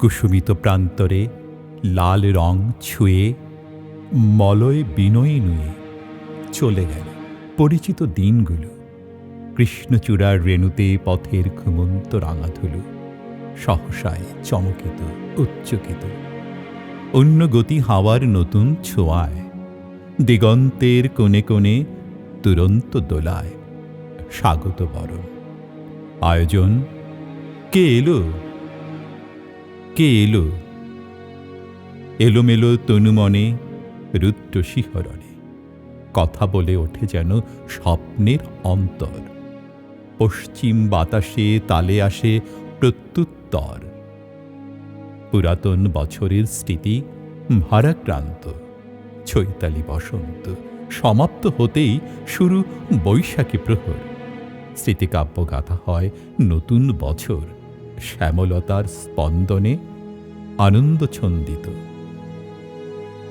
কুসুমিত প্রান্তরে লাল রং ছুঁয়ে মলয় বিনয়ী নুয়ে চলে গেল পরিচিত দিনগুলো। কৃষ্ণচূড়ার রেণুতে পথের ঘুমন্ত রাঙাধুলো, সহসায় চমকিত, উচ্চকিত। অন্য গতি হাওয়ার নতুন ছোঁয়ায়, দিগন্তের কোণে কোণে তুরন্ত দোলায় স্বাগত বরণ আয়োজন, কে এলো? কে এলো? এলোমেলো তনুমনে রুদ্র শিহরণে কথা বলে ওঠে যেন স্বপ্নের অন্তর। পশ্চিম বাতাসে তালে আসে প্রত্যুত্তর। পুরাতন বছরের স্মৃতি ভারাক্রান্ত। চৈতালি বসন্ত সমাপ্ত হতেই শুরু বৈশাখী প্রহর। স্মৃতিকাব্য গাথা হয় নতুন বছর। শ্যামলতার স্পন্দনে আনন্দ ছন্দিত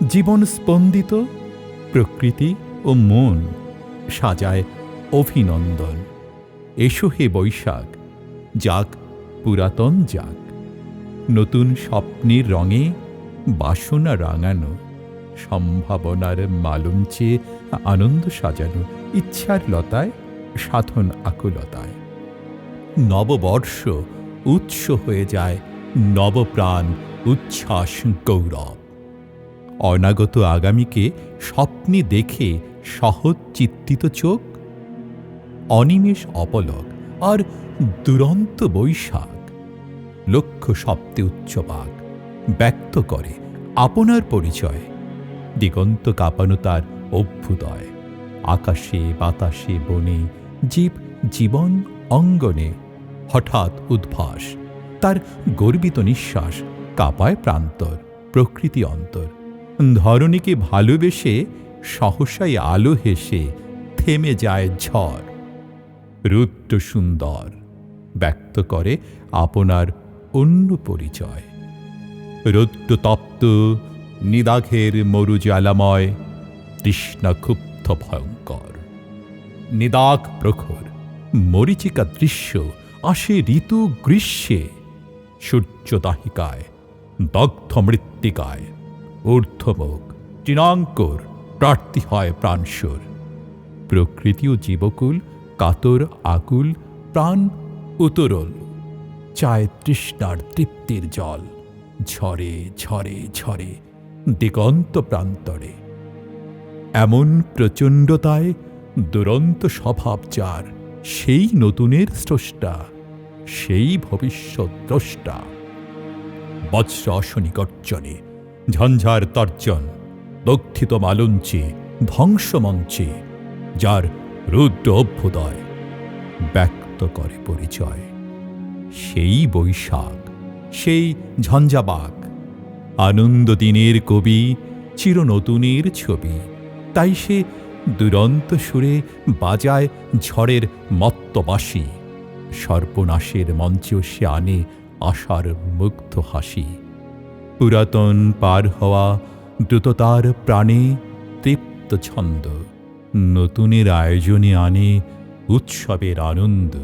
জীবন স্পন্দিত, প্রকৃতি ও মন সাজায় অভিনন্দন। এসো হে বৈশাখ, যাক পুরাতন যাক। নতুন স্বপ্নের রঙে বাসনা রাঙানো, সম্ভাবনার মালঞ্চে আনন্দ সাজানো ইচ্ছার লতায় সাধন আকুলতায়। নববর্ষ উৎস হয়ে যায় নবপ্রাণ উচ্ছ্বাস, গৌরব। অনাগত আগামীকে স্বপ্নে দেখে সহজ চিত্তিত চোখ, অনিমেষ অপলক আর দুরন্ত বৈশাখ। লক্ষ শব্দে উচ্চবাক ব্যক্ত করে আপনার পরিচয়। দিগন্ত কাঁপানো তার অভ্যুদয়, আকাশে, বাতাসে, বনে, জীব, জীবন, অঙ্গনে। হঠাৎ উদ্ভাস, তার গর্বিত নিঃশ্বাস কাঁপায় প্রান্তর, প্রকৃতি অন্তর। ধরণীকে ভালোবেসে সহসাই আলো হেসে থেমে যায় ঝড়। রুদ্র সুন্দর ব্যক্ত করে আপনার অন্য পরিচয়। রৌদ্র তপ্ত নিদাঘের মরু জ্বালাময়, তৃষ্ণা ক্ষুব্ধ ভয়ঙ্কর। নিদাগ প্রখর মরিচিকা দৃশ্য আসে ঋতু গ্রীষ্মে সূর্য দাহিকায় দগ্ধ মৃত্তিকায় ঊর্ধ্বমুখ তৃণাঙ্কর প্রার্থী হয় প্রাণস্বর প্রকৃতি ও জীবকুল, কাতর, আকুল, প্রাণ উতরল। চায় তৃষ্ণার তৃপ্তির জল। ঝরে ঝরে ঝরে, দিগন্ত প্রান্তরে। এমন প্রচণ্ডতায় দুরন্ত স্বভাব যার, সেই নতুনের স্রষ্টা, সেই ভবিষ্যৎ দ্রষ্টা বজ্র অশনি গর্জনে ঝঞ্ঝার তর্জন দক্ষিত মালঞ্চে, ধ্বংসমঞ্চে, যার রুদ্র অভ্যুদয় ব্যক্ত করে পরিচয়। সেই বৈশাখ, সেই ঝঞ্ঝাবাগ আনন্দ দিনের কবি চির নতুনের ছবি, তাই সে দুরন্ত সুরে বাজায় ঝড়ের মত্তবাসী। সর্বনাশের মঞ্চেও সে আনে আশার মুগ্ধ হাসি। পুরাতন পার হওয়া দ্রুততার প্রাণে তৃপ্ত ছন্দ। নতুনের আয়োজনে আনে উৎসবের আনন্দ।